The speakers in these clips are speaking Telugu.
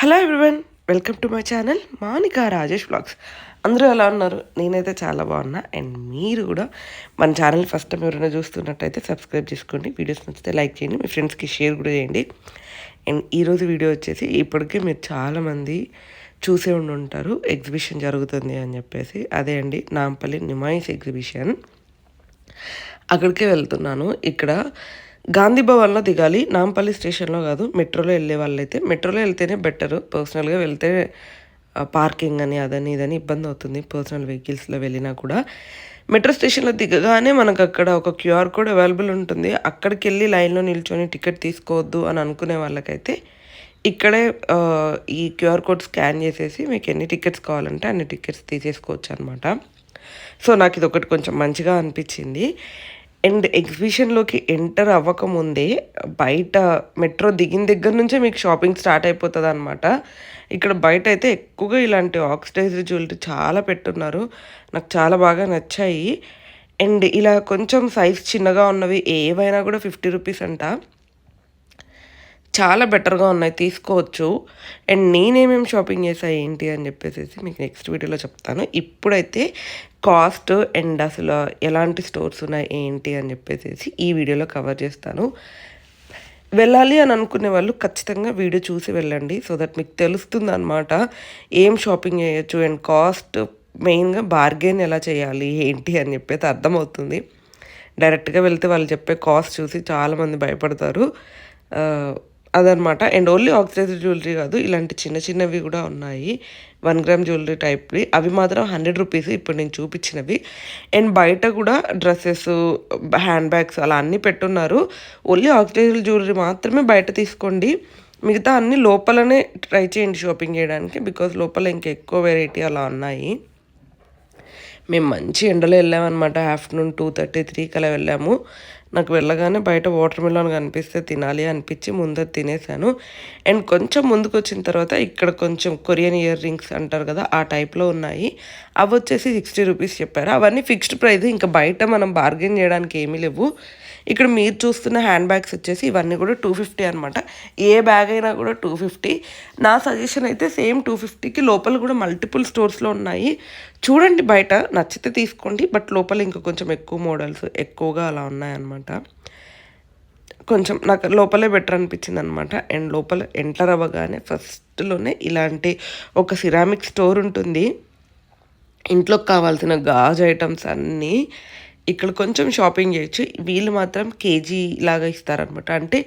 Hello everyone welcome to my channel Manika Rajesh blogs అందరూ ఎలా ఉన్నారు? నేనైతే చాలా బాగున్నా. అండ్ మీరు కూడా మన ఛానల్ ఫస్ట్ టైం ఎవరైనా చూస్తున్నట్టయితే సబ్స్క్రైబ్ చేసుకోండి. వీడియోస్ నచ్చితే లైక్ చేయండి. మీ ఫ్రెండ్స్కి షేర్ కూడా చేయండి. అండ్ ఈరోజు వీడియో వచ్చేసి ఇప్పటికే మీరు చాలామంది చూసే ఉండి ఉంటారు. ఎగ్జిబిషన్ జరుగుతుంది అని చెప్పేసి. అదే అండి నాంపల్లి నిమాయిస్ ఎగ్జిబిషన్. అక్కడికే వెళ్తున్నాను. ఇక్కడ గాంధీ భవన్లో దిగాలి. నాంపల్లి స్టేషన్లో కాదు మెట్రోలో వెళ్ళే వాళ్ళైతే. మెట్రోలో వెళ్తేనే బెటర్. పర్సనల్గా వెళ్తే పార్కింగ్ అని అదని ఇదని ఇబ్బంది అవుతుంది. పర్సనల్ వెహికల్స్లో వెళ్ళినా కూడా. మెట్రో స్టేషన్లో దిగగానే మనకు అక్కడ ఒక క్యూఆర్ కోడ్ అవైలబుల్ ఉంటుంది. అక్కడికి వెళ్ళి లైన్లో నిల్చొని టికెట్ తీసుకోవద్దు అని అనుకునే వాళ్ళకైతే ఇక్కడే ఈ క్యూఆర్ కోడ్ స్కాన్ చేసేసి మీకు ఎన్ని టికెట్స్ కావాలంటే అన్ని టికెట్స్ తీసేసుకోవచ్చు అనమాట సో నాకు ఇది ఒకటి కొంచెం మంచిగా అనిపించింది. అండ్ ఎగ్జిబిషన్లోకి ఎంటర్ అవ్వకముందే బయట మెట్రో దిగిన దగ్గర నుంచే మీకు షాపింగ్ స్టార్ట్ అయిపోతుంది అనమాట ఇక్కడ బయట అయితే ఎక్కువగా ఇలాంటి ఆక్సిడైజ్డ్ జ్యువెలరీ చాలా పెట్టున్నారు. నాకు చాలా బాగా నచ్చాయి. అండ్ ఇలా కొంచెం సైజ్ చిన్నగా ఉన్నవి ఏవైనా కూడా ఫిఫ్టీ రూపీస్ అంట. చాలా బెటర్గా ఉన్నాయి తీసుకోవచ్చు. అండ్ నేనేమేమి షాపింగ్ చేసా ఏంటి అని చెప్పేసి మీకు నెక్స్ట్ వీడియోలో చెప్తాను. ఇప్పుడైతే కాస్ట్ అండ్ అసలు ఎలాంటి స్టోర్స్ ఉన్నాయి ఏంటి అని చెప్పేసి ఈ వీడియోలో కవర్ చేస్తాను. వెళ్ళాలి అని అనుకునే వాళ్ళు ఖచ్చితంగా వీడియో చూసి వెళ్ళండి. సో దట్ మీకు తెలుస్తుంది అనమాట ఏం షాపింగ్ చేయొచ్చు అండ్ కాస్ట్ మెయిన్గా బార్గెన్ ఎలా చేయాలి ఏంటి అని చెప్పేసి అర్థమవుతుంది. డైరెక్ట్గా వెళ్తే వాళ్ళు చెప్పే కాస్ట్ చూసి చాలామంది భయపడతారు. అదనమాట. అండ్ ఓన్లీ ఆక్సిడైజ్ జ్యువెలరీ కాదు ఇలాంటి చిన్న చిన్నవి కూడా ఉన్నాయి. వన్ గ్రామ్ జ్యువెలరీ టైప్వి అవి మాత్రం హండ్రెడ్ రూపీస్ ఇప్పుడు నేను చూపించినవి. అండ్ బయట కూడా డ్రెస్సెస్ హ్యాండ్ బ్యాగ్స్ అలా అన్నీ పెట్టున్నారు. ఓన్లీ ఆక్సిడైజ్ జ్యువెలరీ మాత్రమే బయట తీసుకోండి. మిగతా అన్ని లోపలనే ట్రై చేయండి షాపింగ్ చేయడానికి బికాజ్ లోపల ఇంకా ఎక్కువ వెరైటీ అలా ఉన్నాయి. మేము మంచి ఎండలో వెళ్ళామన్నమాట. ఆఫ్టర్నూన్ టూ థర్టీ త్రీకి అలా వెళ్ళాము. నాకు వెళ్ళగానే బయట వాటర్ మిలన్ కనిపిస్తే తినాలి అనిపించి ముందర తినేసాను అండ్ కొంచెం ముందుకు వచ్చిన తర్వాత ఇక్కడ కొంచెం కొరియన్ ఇయర్ రింగ్స్ అంటారు కదా ఆ టైప్లో ఉన్నాయి. అవి వచ్చేసి సిక్స్టీ రూపీస్ చెప్పారు. అవన్నీ ఫిక్స్డ్ ప్రైస్ ఇంకా బయట మనం బార్గెన్ చేయడానికి ఏమీ లేవు. ఇక్కడ మీరు చూస్తున్న హ్యాండ్ బ్యాగ్స్ వచ్చేసి ఇవన్నీ కూడా టూ ఫిఫ్టీ అనమాట ఏ బ్యాగ్ అయినా కూడా టూ ఫిఫ్టీ నా సజెషన్ అయితే సేమ్ టూ ఫిఫ్టీకి లోపల కూడా మల్టిపుల్ స్టోర్స్లో ఉన్నాయి. చూడండి బయట నచ్చితే తీసుకోండి బట్ లోపల ఇంకా కొంచెం ఎక్కువ మోడల్స్ ఎక్కువగా అలా ఉన్నాయన్నమాట. కొంచెం నాకు లోపలే బెటర్ అనిపించింది అనమాట అండ్ లోపల ఎంటర్ అవ్వగానే ఫస్ట్లోనే ఇలాంటి ఒక సిరామిక్ స్టోర్ ఉంటుంది. ఇంట్లోకి కావాల్సిన గాజు ఐటమ్స్ అన్నీ ఇక్కడ కొంచెం షాపింగ్ చేయొచ్చు. వీళ్ళు మాత్రం కేజీ లాగా ఇస్తారనమాట అంటే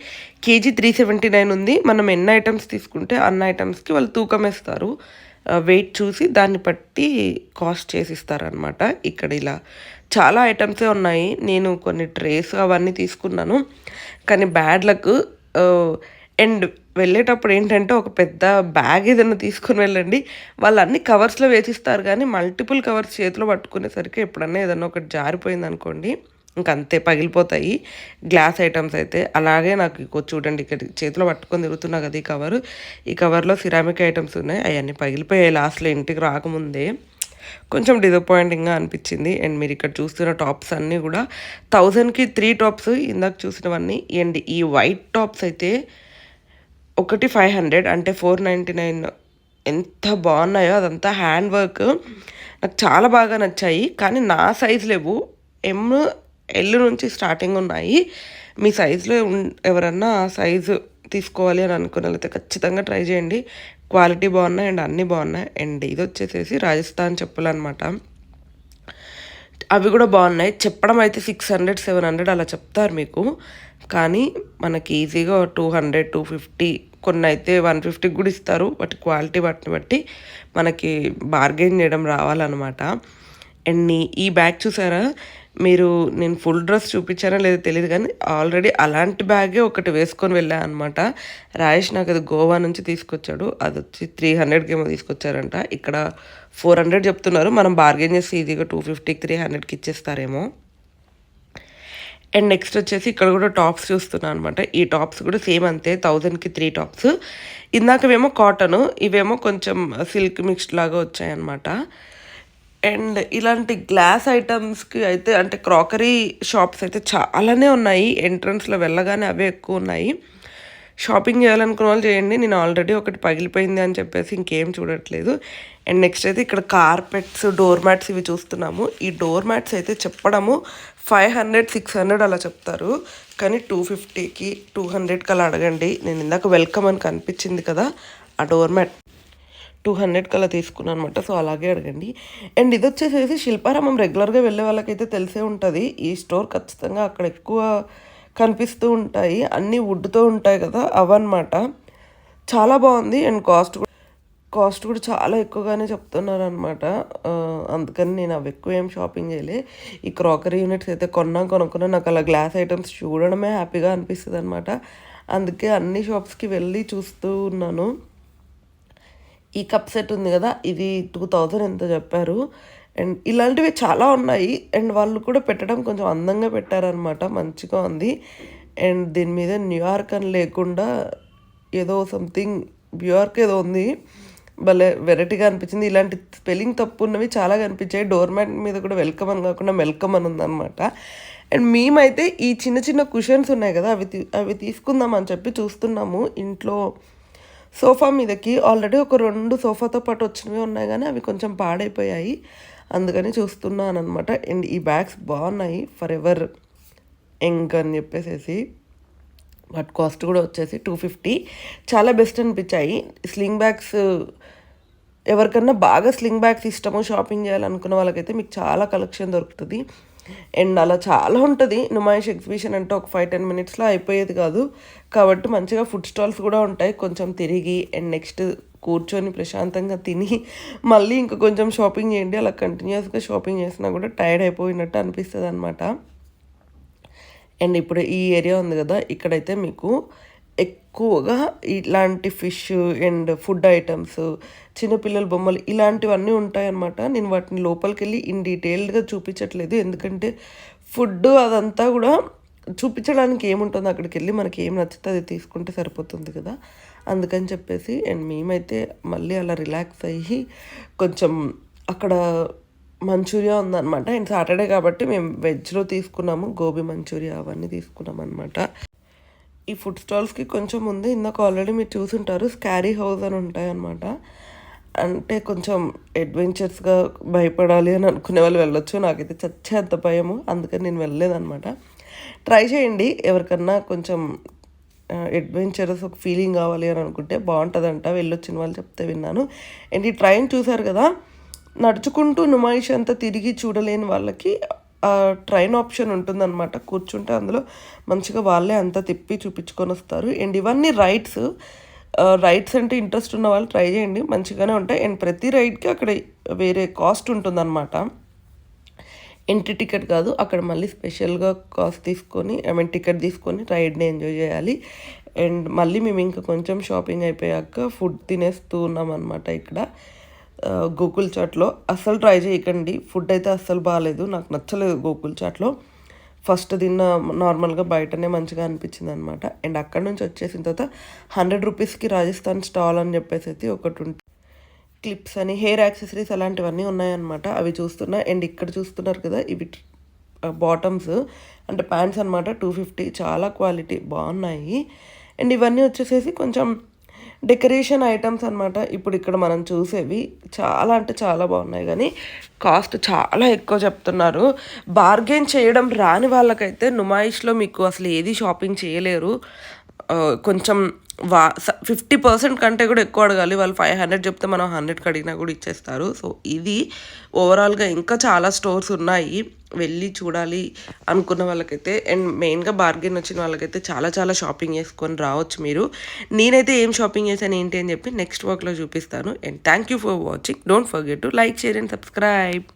కేజీ త్రీ సెవెంటీ నైన్ ఉంది. మనం ఎన్ని ఐటమ్స్ తీసుకుంటే అన్న ఐటమ్స్కి వాళ్ళు తూకం వేస్తారు. వెయిట్ చూసి దాన్ని బట్టి కాస్ట్ చేసి ఇస్తారనమాట ఇక్కడ ఇలా చాలా ఐటమ్సే ఉన్నాయి. నేను కొన్ని ట్రేస్ అవన్నీ తీసుకున్నాను. కానీ బ్యాడ్ లక్ అండ్ వెళ్ళేటప్పుడు ఏంటంటే ఒక పెద్ద బ్యాగ్ ఏదైనా తీసుకుని వెళ్ళండి. వాళ్ళు అన్ని కవర్స్లో వేసిస్తారు కానీ మల్టిపుల్ కవర్స్ చేతిలో పట్టుకునేసరికి ఎప్పుడన్నా ఏదన్నా ఒకటి జారిపోయింది అనుకోండి ఇంకంతే పగిలిపోతాయి. గ్లాస్ ఐటమ్స్ అయితే అలాగే నాకు చూడండి ఇక్కడ చేతిలో పట్టుకొని తిరుగుతున్నా కదా ఈ కవర్. ఈ కవర్లో సిరామిక్ ఐటమ్స్ ఉన్నాయి. అవన్నీ పగిలిపోయాయి లాస్ట్లో ఇంటికి రాకముందే. కొంచెం డిసప్పాయింటింగ్గా అనిపించింది. అండ్ మీరు ఇక్కడ చూస్తున్న టాప్స్ అన్నీ కూడా థౌజండ్కి త్రీ టాప్స్ ఇందాక చూసినవన్నీ. అండ్ ఈ వైట్ టాప్స్ అయితే ఒకటి ఫైవ్ హండ్రెడ్ అంటే ఫోర్ నైంటీ నైన్ ఎంత బాగున్నాయో అదంతా హ్యాండ్ వర్క్ నాకు చాలా బాగా నచ్చాయి. కానీ నా సైజ్ లేవు. ఎమ్ ఎల్ నుంచి స్టార్టింగ్ ఉన్నాయి. మీ సైజులో ఎవరన్నా ఆ సైజు తీసుకోవాలి అని అనుకున్న వాళ్ళైతే ఖచ్చితంగా ట్రై చేయండి. క్వాలిటీ బాగున్నాయి అండ్ అన్నీ బాగున్నాయి. అండ్ ఇది వచ్చేసేసి రాజస్థాన్ చెప్పులు అనమాట అవి కూడా బాగున్నాయి. చెప్పడం అయితే సిక్స్ హండ్రెడ్ సెవెన్ హండ్రెడ్ అలా చెప్తారు మీకు. కానీ మనకి ఈజీగా టూ హండ్రెడ్ టూ ఫిఫ్టీ కొన్ని అయితే వన్ ఫిఫ్టీకి కూడా ఇస్తారు. వాటి క్వాలిటీ వాటిని బట్టి మనకి బార్గెన్ చేయడం రావాలన్నమాట. అండ్ ఈ బ్యాగ్ చూసారా? మీరు నేను ఫుల్ డ్రెస్ చూపించానో లేదో తెలియదు కానీ ఆల్రెడీ అలాంటి బ్యాగే ఒకటి వేసుకొని వెళ్ళాను అనమాట రాయేష్ నాకు అది గోవా నుంచి తీసుకొచ్చాడు. అది వచ్చి త్రీ హండ్రెడ్కి ఏమో తీసుకొచ్చారంట. ఇక్కడ ఫోర్ హండ్రెడ్ చెప్తున్నారు. మనం బార్గెన్ చేసి ఈజీగా టూ ఫిఫ్టీకి త్రీ హండ్రెడ్కి ఇచ్చేస్తారేమో. అండ్ నెక్స్ట్ వచ్చేసి ఇక్కడ కూడా టాప్స్ చూస్తున్నాను అనమాట ఈ టాప్స్ కూడా సేమ్ అంతే. థౌజండ్కి త్రీ టాప్స్ ఇందాకవేమో కాటన్ ఇవేమో కొంచెం సిల్క్ మిక్స్డ్ లాగా వచ్చాయన్నమాట. అండ్ ఇలాంటి గ్లాస్ ఐటమ్స్కి అయితే అంటే క్రాకరీ షాప్స్ అయితే చాలానే ఉన్నాయి. ఎంట్రన్స్లో వెళ్ళగానే అవే ఎక్కువ ఉన్నాయి. షాపింగ్ చేయాలనుకున్న వాళ్ళు చేయండి నేను ఆల్రెడీ ఒకటి పగిలిపోయింది అని చెప్పేసి ఇంకేం చూడట్లేదు. అండ్ నెక్స్ట్ అయితే ఇక్కడ కార్పెట్స్ డోర్ మ్యాట్స్ ఇవి చూస్తున్నాము. ఈ డోర్ మ్యాట్స్ అయితే చెప్పడము ఫైవ్ హండ్రెడ్ సిక్స్ హండ్రెడ్ అలా చెప్తారు. కానీ టూ ఫిఫ్టీకి టూ హండ్రెడ్కి అలా అడగండి. నేను ఇందాక వెల్కమ్ అని కనిపించింది కదా ఆ డోర్ మ్యాట్ టూ హండ్రెడ్కి కల్లా తీసుకున్నాను అనమాట సో అలాగే అడగండి. అండ్ ఇది వచ్చేసేసి శిల్పారామం రెగ్యులర్గా వెళ్ళే వాళ్ళకైతే తెలిసే ఉంటుంది. ఈ స్టోర్ ఖచ్చితంగా అక్కడ ఎక్కువ కనిపిస్తూ ఉంటాయి. అన్నీ వుడ్తో ఉంటాయి కదా అవన్నమాట. చాలా బాగుంది అండ్ కాస్ట్ కూడా కాస్ట్ కూడా చాలా ఎక్కువగానే చెప్తున్నారు అనమాట అందుకని నేను అవి ఎక్కువ ఏం షాపింగ్ చేయలే. ఈ క్రాకరీ యూనిట్స్ అయితే కొన్నా కొనుక్కున్నా. నాకు అలా గ్లాస్ ఐటమ్స్ చూడడమే హ్యాపీగా అనిపిస్తుంది అనమాట అందుకే అన్ని షాప్స్కి వెళ్ళి చూస్తూ ఉన్నాను. ఈ కప్ సెట్ ఉంది కదా ఇది టూ థౌజండ్ ఎంత చెప్పారు. అండ్ ఇలాంటివి చాలా ఉన్నాయి. అండ్ వాళ్ళు కూడా పెట్టడం కొంచెం అందంగా పెట్టారనమాట మంచిగా ఉంది. అండ్ దీని మీద న్యూయార్క్ అని లేకుండా ఏదో సంథింగ్ న్యూయార్క్ ఏదో ఉంది. భలే వెరైటీగా అనిపించింది. ఇలాంటి స్పెల్లింగ్ తప్పు ఉన్నవి చాలా కనిపించాయి. డోర్ మ్యాట్ మీద కూడా వెల్కమ్ అని కాకుండా వెల్కమ్ అని ఉందన్నమాట. అండ్ మేమైతే ఈ చిన్న చిన్న కుషన్స్ ఉన్నాయి కదా అవి అవి తీసుకుందాం అని చెప్పి చూస్తున్నాము. ఇంట్లో సోఫా మీదకి ఆల్రెడీ ఒక రెండు సోఫాతో పాటు వచ్చినవి ఉన్నాయి కానీ అవి కొంచెం పాడైపోయాయి. అందుకని చూస్తున్నాను అనమాట అండ్ ఈ బ్యాగ్స్ బాగున్నాయి. ఫర్ ఎవర్ ఎంగ్ అని చెప్పేసేసి. వాటి కాస్ట్ కూడా వచ్చేసి టూ ఫిఫ్టీ చాలా బెస్ట్ అనిపించాయి. స్లింగ్ బ్యాగ్స్ ఎవరికన్నా బాగా స్లింగ్ బ్యాగ్స్ ఇష్టమో షాపింగ్ చేయాలనుకున్న వాళ్ళకైతే మీకు చాలా కలెక్షన్ దొరుకుతుంది. అండ్ అలా చాలా ఉంటుంది. నుమాయిష్ ఎగ్జిబిషన్ అంటే ఒక ఫైవ్ టెన్ మినిట్స్లో అయిపోయేది కాదు. కాబట్టి మంచిగా ఫుడ్ స్టాల్స్ కూడా ఉంటాయి. కొంచెం తిరిగి అండ్ నెక్స్ట్ కూర్చొని ప్రశాంతంగా తిని మళ్ళీ ఇంకా కొంచెం షాపింగ్ చేయండి. అలా కంటిన్యూస్గా షాపింగ్ చేసినా కూడా టైర్డ్ అయిపోయినట్టు అనిపిస్తుంది అనమాట అండ్ ఇప్పుడు ఈ ఏరియా ఉంది కదా ఇక్కడైతే మీకు ఎక్కువగా ఇలాంటి ఫిష్ అండ్ ఫుడ్ ఐటమ్స్ చిన్నపిల్లల బొమ్మలు ఇలాంటివన్నీ ఉంటాయన్నమాట. నేను వాటిని లోపలికి వెళ్ళి ఇన్ డీటెయిల్డ్గా చూపించట్లేదు. ఎందుకంటే ఫుడ్ అదంతా కూడా చూపించడానికి ఏముంటుందో? అక్కడికి వెళ్ళి మనకి ఏం నచ్చితే అది తీసుకుంటే సరిపోతుంది కదా. అందుకని చెప్పేసి అండ్ మేమైతే మళ్ళీ అలా రిలాక్స్ అయ్యి కొంచెం అక్కడ మంచూరియా ఉందన్నమాట. అండ్ సాటర్డే కాబట్టి మేము వెజ్లో తీసుకున్నాము. గోబీ మంచూరియా అవన్నీ తీసుకున్నాం అనమాట ఈ ఫుడ్ స్టాల్స్కి కొంచెం ముందు ఇందాక ఆల్రెడీ మీరు చూసుంటారు. స్కారీ హౌస్ అని ఉంటాయన్నమాట అంటే కొంచెం అడ్వెంచర్స్గా భయపడాలి అని అనుకునే వాళ్ళు వెళ్ళొచ్చు. నాకైతే చచ్చే అంత భయము. అందుకని నేను వెళ్ళలేదన్నమాట. ట్రై చేయండి. ఎవరికన్నా కొంచెం అడ్వెంచరస్ ఒక ఫీలింగ్ కావాలి అని అనుకుంటే బాగుంటుందంట. వెళ్ళొచ్చిన వాళ్ళు చెప్తే విన్నాను. అండ్ ఈ ట్రైన్ చూసారు కదా? నడుచుకుంటూ నుమాయిష్ అంతా తిరిగి చూడలేని వాళ్ళకి ట్రైన్ ఆప్షన్ ఉంటుందన్నమాట. కూర్చుంటే అందులో మంచిగా వాళ్ళే అంతా తిప్పి చూపించుకొని వస్తారు. అండ్ ఇవన్నీ రైడ్స్ రైడ్స్ అంటే ఇంట్రెస్ట్ ఉన్న వాళ్ళు ట్రై చేయండి. మంచిగానే ఉంటాయి. అండ్ ప్రతి రైడ్కి అక్కడ వేరే కాస్ట్ ఉంటుందన్నమాట. ఎంట్రీ టికెట్ కాదు. అక్కడ మళ్ళీ స్పెషల్గా కాస్ట్ తీసుకొని ఐ మీన్ టికెట్ తీసుకొని రైడ్ని ఎంజాయ్ చేయాలి. అండ్ మళ్ళీ మేము ఇంకా కొంచెం షాపింగ్ అయిపోయాక ఫుడ్ తినేస్తూ ఉన్నాం అనమాట ఇక్కడ. గోకుల్ చాట్లో అస్సలు ట్రై చేయకండి. ఫుడ్ అయితే అస్సలు బాగాలేదు నాకు నచ్చలేదు గోకుల్ చాట్లో. ఫస్ట్ తిన్న నార్మల్గా బయటనే మంచిగా అనిపించింది అనమాట అండ్ అక్కడ నుంచి వచ్చేసిన తర్వాత హండ్రెడ్ రూపీస్కి రాజస్థాన్ స్టాల్ అని చెప్పేసి అయితే ఒకటి క్లిప్స్ అని హెయిర్ యాక్సెసరీస్ అలాంటివన్నీ ఉన్నాయన్నమాట. అవి చూస్తున్నా. అండ్ ఇక్కడ చూస్తున్నారు కదా ఇవి బాటమ్స్. అంటే ప్యాంట్స్ అనమాట టూ ఫిఫ్టీ. చాలా క్వాలిటీ. బాగున్నాయి. అండ్ ఇవన్నీ వచ్చేసేసి కొంచెం డెకరేషన్ ఐటమ్స్ అనమాట ఇప్పుడు ఇక్కడ మనం చూసేవి చాలా అంటే చాలా బాగున్నాయి కానీ కాస్ట్ చాలా ఎక్కువ చెప్తున్నారు. బార్గెన్ చేయడం రాని వాళ్ళకైతే నుమాయిష్లో మీకు అసలు ఏది షాపింగ్ చేయలేరు. కొంచెం వా ఫిఫ్టీ పర్సెంట్ కంటే కూడా ఎక్కువ అడగాలి. వాళ్ళు ఫైవ్ హండ్రెడ్ చెప్తే మనం హండ్రెడ్కి అడిగినా కూడా ఇచ్చేస్తారు. సో ఇది ఓవరాల్గా ఇంకా చాలా స్టోర్స్ ఉన్నాయి. వెళ్ళి చూడాలి అనుకున్న వాళ్ళకైతే అండ్ మెయిన్గా బార్గెన్ వచ్చిన వాళ్ళకైతే చాలా చాలా షాపింగ్ చేసుకొని రావచ్చు మీరు. నేనైతే ఏం షాపింగ్ చేశాను ఏంటి అని చెప్పి నెక్స్ట్ వర్క్లో చూపిస్తాను. And thank you for watching don't forget to like share and subscribe